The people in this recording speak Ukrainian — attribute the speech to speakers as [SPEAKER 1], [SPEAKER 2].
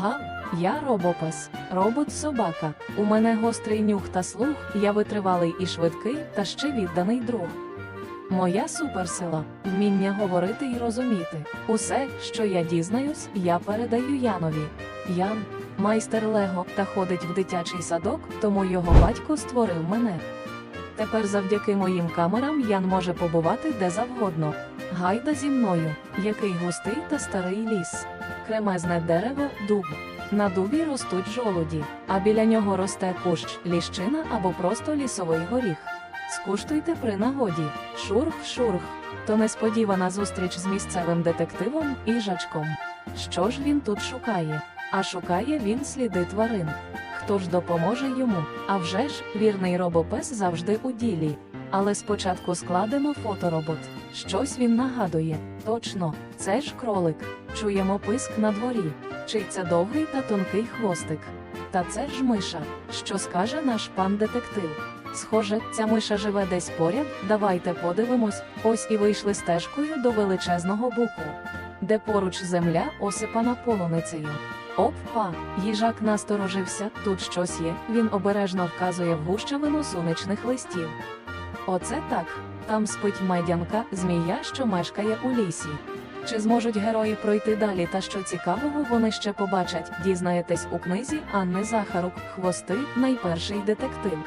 [SPEAKER 1] Гав, я робопес, робот-собака. У мене гострий нюх та слух, я витривалий і швидкий, та ще відданий друг. Моя суперсила вміння говорити і розуміти. Усе, що я дізнаюсь, я передаю Янові. Ян майстер Лего та ходить в дитячий садок, тому його батько створив мене. Тепер завдяки моїм камерам Ян може побувати де завгодно. Гайда зі мною, який густий та старий ліс. Кремезне дерево дуб. На дубі ростуть жолуді, а біля нього росте кущ, ліщина або просто лісовий горіх. Скуштуйте при нагоді. Шурх-шурх. То несподівана зустріч з місцевим детективом їжачком. Що ж він тут шукає? А шукає він сліди тварин. Хто ж допоможе йому? А вже ж, вірний робопес завжди у ділі. Але спочатку складемо фоторобот. Щось він нагадує. Точно, це ж кролик. Чуємо писк на дворі. Чий це довгий та тонкий хвостик. Та це ж миша. Що скаже наш пан детектив? Схоже, ця миша живе десь поряд. Давайте подивимось. Ось і вийшли стежкою до величезного буку, де поруч земля осипана полуницею. Опа! Їжак насторожився, тут щось є. Він обережно вказує в гущавину сонячних листів. Оце так. Там спить медянка, змія, що мешкає у лісі. Чи зможуть герої пройти далі та що цікавого вони ще побачать, дізнаєтесь у книзі Анни Захарук Хвости, найперший детектив.